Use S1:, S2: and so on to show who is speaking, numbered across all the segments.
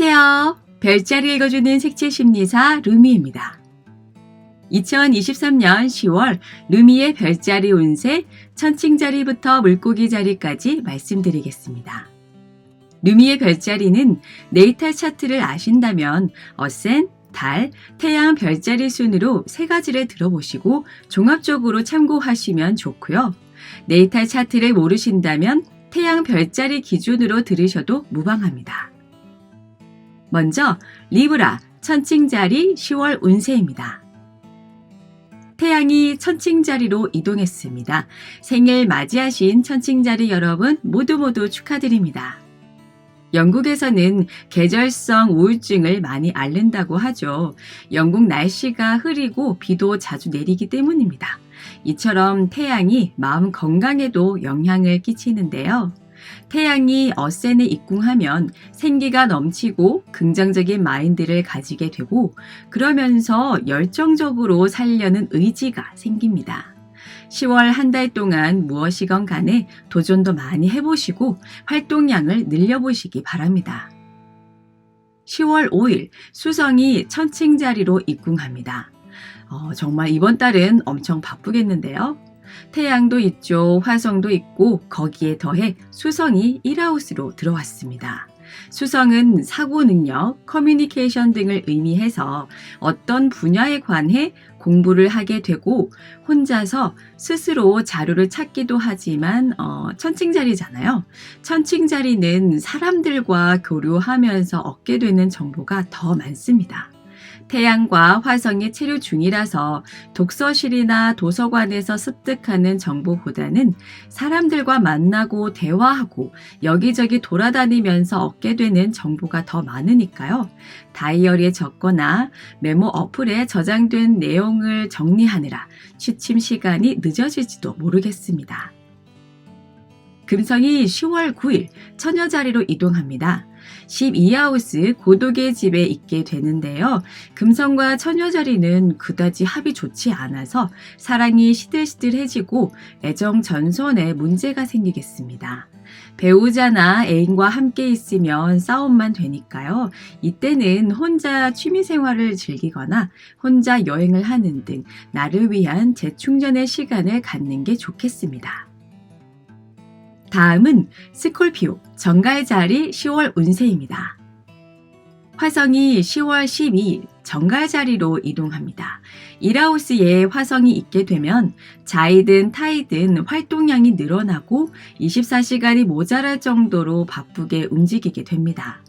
S1: 안녕하세요. 별자리 읽어주는 색채 심리사 루미입니다. 2023년 10월 루미의 별자리 운세 천칭자리부터 물고기 자리까지 말씀드리겠습니다. 루미의 별자리는 네이탈 차트를 아신다면 어센, 달, 태양 별자리 순으로 세 가지를 들어보시고 종합적으로 참고하시면 좋고요. 네이탈 차트를 모르신다면 태양 별자리 기준으로 들으셔도 무방합니다. 먼저 리브라 천칭자리 10월 운세입니다. 태양이 천칭자리로 이동했습니다. 생일 맞이하신 천칭자리 여러분 모두 모두 축하드립니다. 영국에서는 계절성 우울증을 많이 앓는다고 하죠. 영국 날씨가 흐리고 비도 자주 내리기 때문입니다. 이처럼 태양이 마음 건강에도 영향을 끼치는데요. 태양이 어센에 입궁하면 생기가 넘치고 긍정적인 마인드를 가지게 되고 그러면서 열정적으로 살려는 의지가 생깁니다. 10월 한 달 동안 무엇이건 간에 도전도 많이 해보시고 활동량을 늘려보시기 바랍니다. 10월 5일 수성이 천칭자리로 입궁합니다. 어, 정말 이번 달은 엄청 바쁘겠는데요. 태양도 있죠. 화성도 있고 거기에 더해 수성이 1하우스로 들어왔습니다. 수성은 사고 능력, 커뮤니케이션 등을 의미해서 어떤 분야에 관해 공부를 하게 되고 혼자서 스스로 자료를 찾기도 하지만 어, 천칭자리잖아요. 천칭자리는 사람들과 교류하면서 얻게 되는 정보가 더 많습니다. 태양과 화성이 체류 중이라서 독서실이나 도서관에서 습득하는 정보보다는 사람들과 만나고 대화하고 여기저기 돌아다니면서 얻게 되는 정보가 더 많으니까요. 다이어리에 적거나 메모 어플에 저장된 내용을 정리하느라 취침 시간이 늦어질지도 모르겠습니다. 금성이 10월 9일 처녀자리로 이동합니다. 12하우스 고독의 집에 있게 되는데요. 금성과 처녀자리는 그다지 합이 좋지 않아서 사랑이 시들시들해지고 애정 전선에 문제가 생기겠습니다. 배우자나 애인과 함께 있으면 싸움만 되니까요. 이때는 혼자 취미 생활을 즐기거나 혼자 여행을 하는 등 나를 위한 재충전의 시간을 갖는 게 좋겠습니다. 다음은 스콜피오 정갈 자리 10월 운세입니다. 화성이 10월 12일 정갈 자리로 이동합니다. 1하우스에 화성이 있게 되면 자이든 타이든 활동량이 늘어나고 24시간이 모자랄 정도로 바쁘게 움직이게 됩니다.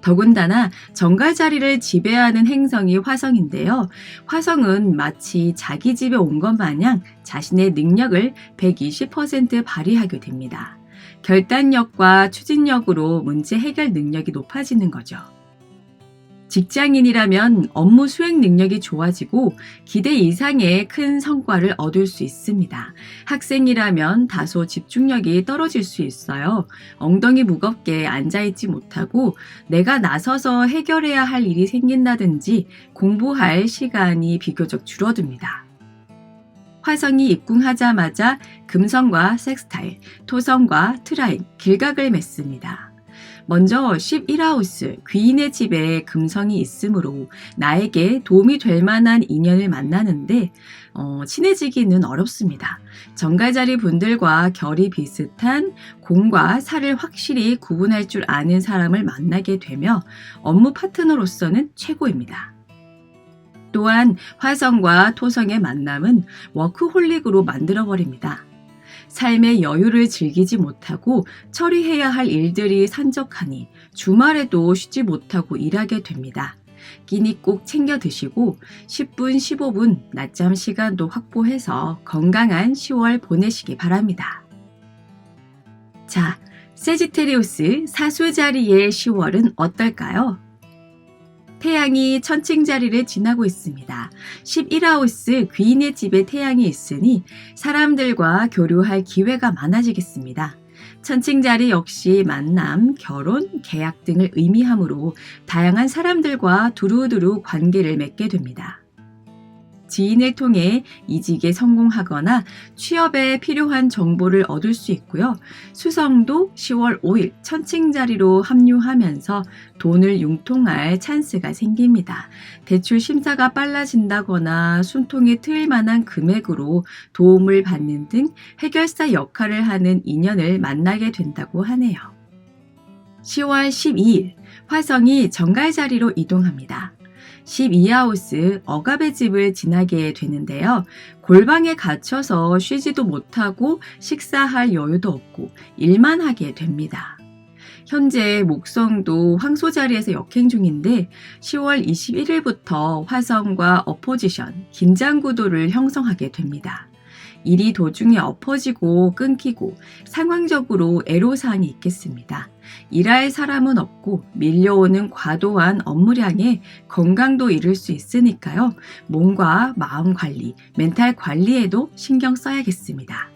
S1: 더군다나 정갈 자리를 지배하는 행성이 화성인데요. 화성은 마치 자기 집에 온 것 마냥 자신의 능력을 120% 발휘하게 됩니다. 결단력과 추진력으로 문제 해결 능력이 높아지는 거죠. 직장인이라면 업무 수행 능력이 좋아지고 기대 이상의 큰 성과를 얻을 수 있습니다. 학생이라면 다소 집중력이 떨어질 수 있어요. 엉덩이 무겁게 앉아있지 못하고 내가 나서서 해결해야 할 일이 생긴다든지 공부할 시간이 비교적 줄어듭니다. 화성이 입궁하자마자 금성과 섹스타일, 토성과 트라인, 길각을 맺습니다. 먼저 11하우스 귀인의 집에 금성이 있으므로 나에게 도움이 될 만한 인연을 만나는데 어, 친해지기는 어렵습니다. 정갈자리 분들과 결이 비슷한 공과 사를 확실히 구분할 줄 아는 사람을 만나게 되며 업무 파트너로서는 최고입니다. 또한 화성과 토성의 만남은 워크홀릭으로 만들어버립니다. 삶의 여유를 즐기지 못하고 처리해야 할 일들이 산적하니 주말에도 쉬지 못하고 일하게 됩니다. 끼니 꼭 챙겨 드시고 10분, 15분 낮잠 시간도 확보해서 건강한 10월 보내시기 바랍니다. 자, 세지테리우스 사수 자리의 10월은 어떨까요? 태양이 천칭 자리를 지나고 있습니다. 11하우스 귀인의 집에 태양이 있으니 사람들과 교류할 기회가 많아지겠습니다. 천칭 자리 역시 만남, 결혼, 계약 등을 의미하므로 다양한 사람들과 두루두루 관계를 맺게 됩니다. 지인을 통해 이직에 성공하거나 취업에 필요한 정보를 얻을 수 있고요. 수성도 10월 5일 천칭 자리로 합류하면서 돈을 융통할 찬스가 생깁니다. 대출 심사가 빨라진다거나 순통에 트일 만한 금액으로 도움을 받는 등 해결사 역할을 하는 인연을 만나게 된다고 하네요. 10월 12일 화성이 정갈 자리로 이동합니다. 12하우스 억압의 집을 지나게 되는데요. 골방에 갇혀서 쉬지도 못하고 식사할 여유도 없고 일만 하게 됩니다. 현재 목성도 황소 자리에서 역행 중인데 10월 21일부터 화성과 어포지션, 긴장 구도를 형성하게 됩니다. 일이 도중에 엎어지고 끊기고 상황적으로 애로사항이 있겠습니다. 일할 사람은 없고 밀려오는 과도한 업무량에 건강도 잃을 수 있으니까요. 몸과 마음 관리, 멘탈 관리에도 신경 써야겠습니다.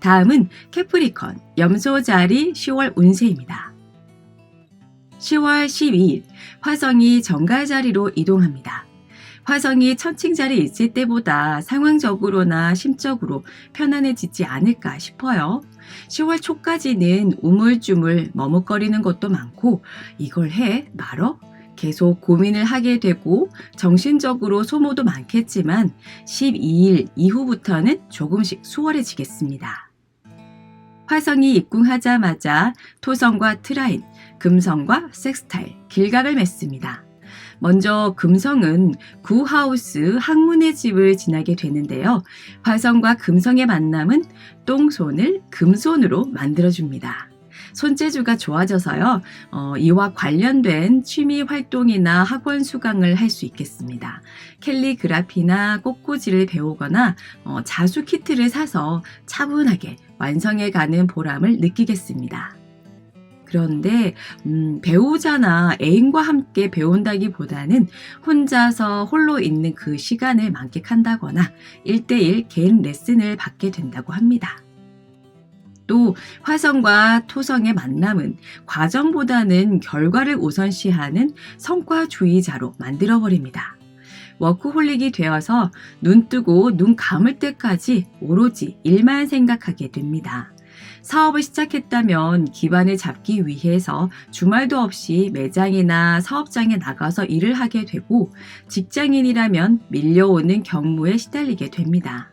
S1: 다음은 캐프리컨, 염소 자리 10월 운세입니다. 10월 12일, 화성이 정갈 자리로 이동합니다. 화성이 천칭 자리에 있을 때보다 상황적으로나 심적으로 편안해지지 않을까 싶어요. 10월 초까지는 우물쭈물 머뭇거리는 것도 많고 이걸 해 말어 계속 고민을 하게 되고 정신적으로 소모도 많겠지만 12일 이후부터는 조금씩 수월해지겠습니다. 화성이 입궁하자마자 토성과 트라인, 금성과 섹스타일, 길각을 맺습니다. 먼저 금성은 구하우스 항문의 집을 지나게 되는데요. 화성과 금성의 만남은 똥손을 금손으로 만들어줍니다. 손재주가 좋아져서요, 어, 이와 관련된 취미 활동이나 학원 수강을 할 수 있겠습니다. 캘리그라피나 꽃꽂이를 배우거나 어, 자수 키트를 사서 차분하게 완성해 가는 보람을 느끼겠습니다. 그런데 음, 배우자나 애인과 함께 배운다기보다는 혼자서 홀로 있는 그 시간을 만끽한다거나 1대1 개인 레슨을 받게 된다고 합니다. 또 화성과 토성의 만남은 과정보다는 결과를 우선시하는 성과주의자로 만들어버립니다. 워크홀릭이 되어서 눈 뜨고 눈 감을 때까지 오로지 일만 생각하게 됩니다. 사업을 시작했다면 기반을 잡기 위해서 주말도 없이 매장이나 사업장에 나가서 일을 하게 되고 직장인이라면 밀려오는 경무에 시달리게 됩니다.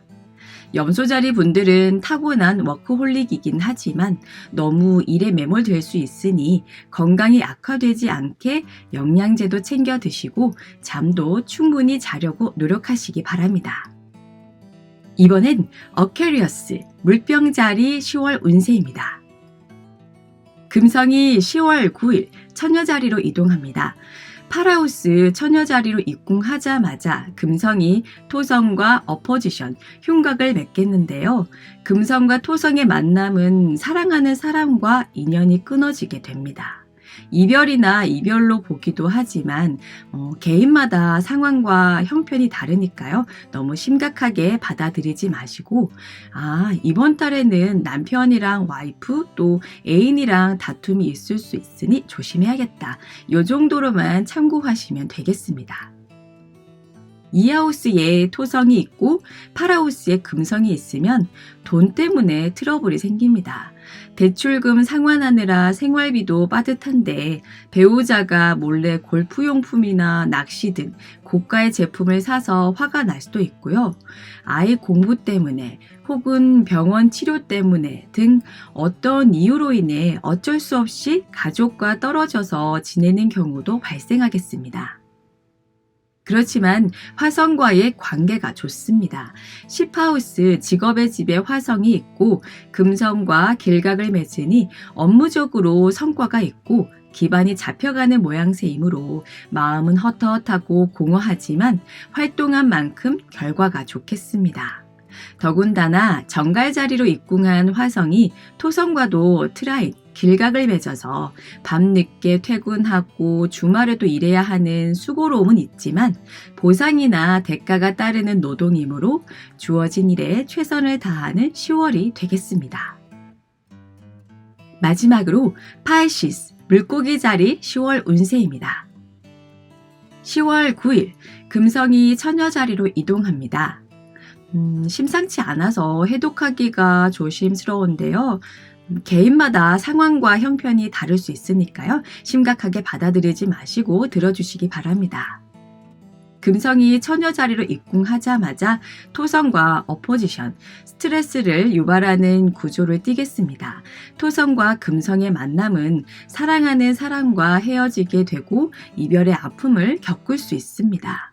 S1: 염소자리 분들은 타고난 워크홀릭이긴 하지만 너무 일에 매몰될 수 있으니 건강이 악화되지 않게 영양제도 챙겨 드시고 잠도 충분히 자려고 노력하시기 바랍니다. 이번엔 어케리어스 물병자리 10월 운세입니다. 금성이 10월 9일 처녀자리로 이동합니다. 파라우스 처녀자리로 입궁하자마자 금성이 토성과 어포지션, 흉곽을 맺겠는데요. 금성과 토성의 만남은 사랑하는 사람과 인연이 끊어지게 됩니다. 이별이나 이별로 보기도 하지만 어, 개인마다 상황과 형편이 다르니까요. 너무 심각하게 받아들이지 마시고 아 이번 달에는 남편이랑 와이프 또 애인이랑 다툼이 있을 수 있으니 조심해야겠다. 이 정도로만 참고하시면 되겠습니다. 이하우스에 토성이 있고 파라우스에 금성이 있으면 돈 때문에 트러블이 생깁니다. 대출금 상환하느라 생활비도 빠듯한데 배우자가 몰래 골프용품이나 낚시 등 고가의 제품을 사서 화가 날 수도 있고요. 아이 공부 때문에 혹은 병원 치료 때문에 등 어떤 이유로 인해 어쩔 수 없이 가족과 떨어져서 지내는 경우도 발생하겠습니다. 그렇지만 화성과의 관계가 좋습니다. 시하우스 직업의 집에 화성이 있고 금성과 길각을 맺으니 업무적으로 성과가 있고 기반이 잡혀가는 모양새이므로 마음은 헛헛하고 공허하지만 활동한 만큼 결과가 좋겠습니다. 더군다나 정갈 자리로 입궁한 화성이 토성과도 트라인, 길각을 맺어서 밤늦게 퇴근하고 주말에도 일해야 하는 수고로움은 있지만 보상이나 대가가 따르는 노동이므로 주어진 일에 최선을 다하는 10월이 되겠습니다. 마지막으로 파이시스 물고기 자리 10월 운세입니다. 10월 9일 금성이 처녀 자리로 이동합니다. 음, 심상치 않아서 해독하기가 조심스러운데요. 음, 개인마다 상황과 형편이 다를 수 있으니까요. 심각하게 받아들이지 마시고 들어주시기 바랍니다. 금성이 처녀 자리로 입궁하자마자 토성과 어포지션, 스트레스를 유발하는 구조를 띠겠습니다. 토성과 금성의 만남은 사랑하는 사람과 헤어지게 되고 이별의 아픔을 겪을 수 있습니다.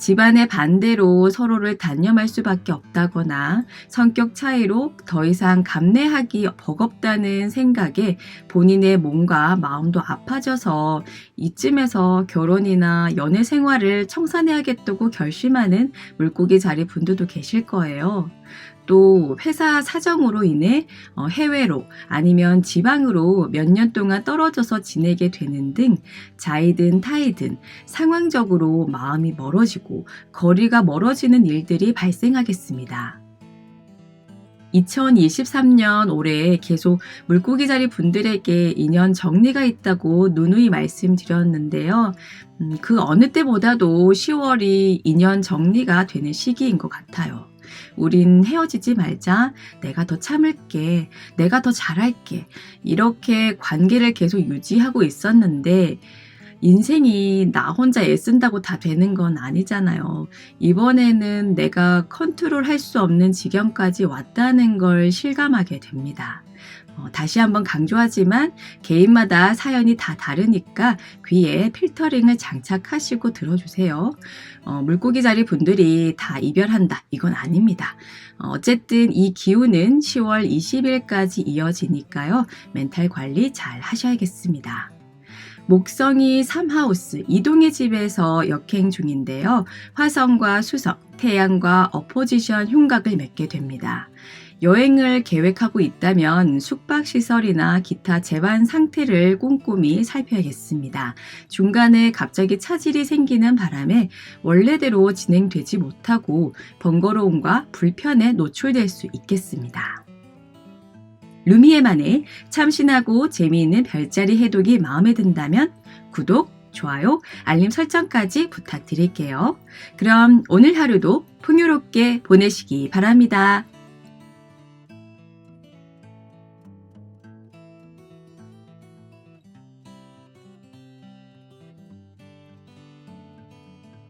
S1: 집안의 반대로 서로를 단념할 수밖에 없다거나 성격 차이로 더 이상 감내하기 버겁다는 생각에 본인의 몸과 마음도 아파져서 이쯤에서 결혼이나 연애 생활을 청산해야겠다고 결심하는 물고기 자리 분들도 계실 거예요. 또 회사 사정으로 인해 어, 해외로 아니면 지방으로 몇 년 동안 떨어져서 지내게 되는 등 자이든 타이든 상황적으로 마음이 멀어지고 거리가 멀어지는 일들이 발생하겠습니다. 2023년 올해 계속 물고기 자리 분들에게 인연 정리가 있다고 누누이 말씀드렸는데요. 음, 그 어느 때보다도 10월이 인연 정리가 되는 시기인 것 같아요. 우린 헤어지지 말자. 내가 더 참을게. 내가 더 잘할게. 이렇게 관계를 계속 유지하고 있었는데, 인생이 나 혼자 애쓴다고 다 되는 건 아니잖아요. 이번에는 내가 컨트롤 할 수 없는 지경까지 왔다는 걸 실감하게 됩니다. 어, 다시 한번 강조하지만 개인마다 사연이 다 다르니까 귀에 필터링을 장착하시고 들어주세요. 어, 물고기 자리 분들이 다 이별한다. 이건 아닙니다. 어, 어쨌든 이 기운은 10월 20일까지 이어지니까요. 멘탈 관리 잘 하셔야겠습니다. 목성이 3하우스 이동의 집에서 역행 중인데요. 화성과 수성, 태양과 어포지션 흉각을 맺게 됩니다. 여행을 계획하고 있다면 숙박시설이나 기타 재반 상태를 꼼꼼히 살펴야겠습니다. 중간에 갑자기 차질이 생기는 바람에 원래대로 진행되지 못하고 번거로움과 불편에 노출될 수 있겠습니다. 루미에만의 참신하고 재미있는 별자리 해독이 마음에 든다면 구독, 좋아요, 알림 설정까지 부탁드릴게요. 그럼 오늘 하루도 풍요롭게 보내시기 바랍니다.